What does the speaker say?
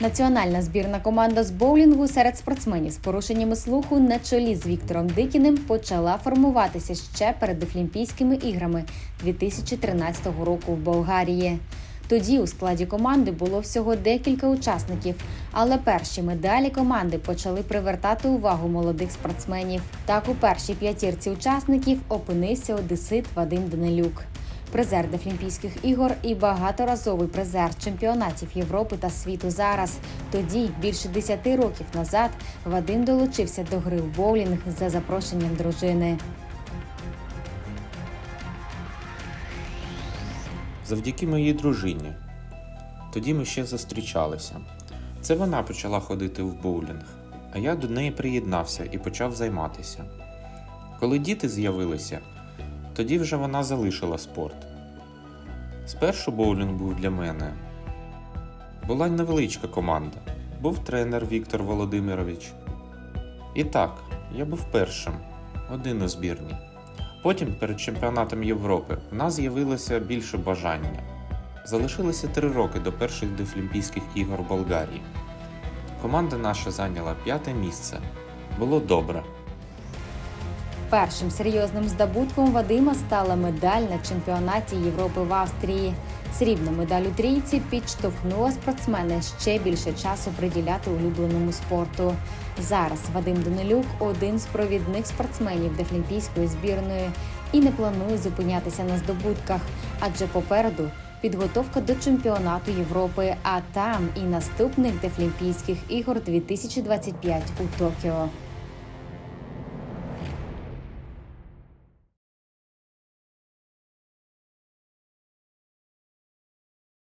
Національна збірна команда з боулінгу серед спортсменів з порушеннями слуху на чолі з Віктором Дикіним почала формуватися ще перед Дефлімпійськими іграми 2013 року в Болгарії. Тоді у складі команди було всього декілька учасників, але перші медалі команди почали привертати увагу молодих спортсменів. Так у першій п'ятірці учасників опинився одесит Вадим Данилюк. Призер Дефлімпійських ігор і багаторазовий призер чемпіонатів Європи та світу зараз. Тоді, більше 10 років назад, Вадим долучився до гри в боулінг за запрошенням дружини. Завдяки моїй дружині. Тоді ми ще зустрічалися. Це вона почала ходити в боулінг, а я до неї приєднався і почав займатися. Коли діти з'явилися, тоді вже вона залишила спорт. Спершу боулінг був для мене. Була невеличка команда. Був тренер Віктор Володимирович. І так, я був першим, один у збірні. Потім перед чемпіонатом Європи в нас з'явилося більше бажання. Залишилося три роки до перших Дефлімпійських ігор в Болгарії. Команда наша зайняла п'яте місце. Було добре. Першим серйозним здобутком Вадима стала медаль на чемпіонаті Європи в Австрії. Срібна медаль у трійці підштовхнула спортсмена ще більше часу приділяти улюбленому спорту. Зараз Вадим Данилюк один з провідних спортсменів Дефлімпійської збірної і не планує зупинятися на здобутках, адже попереду підготовка до чемпіонату Європи, а там і наступних Дефлімпійських ігор 2025 у Токіо.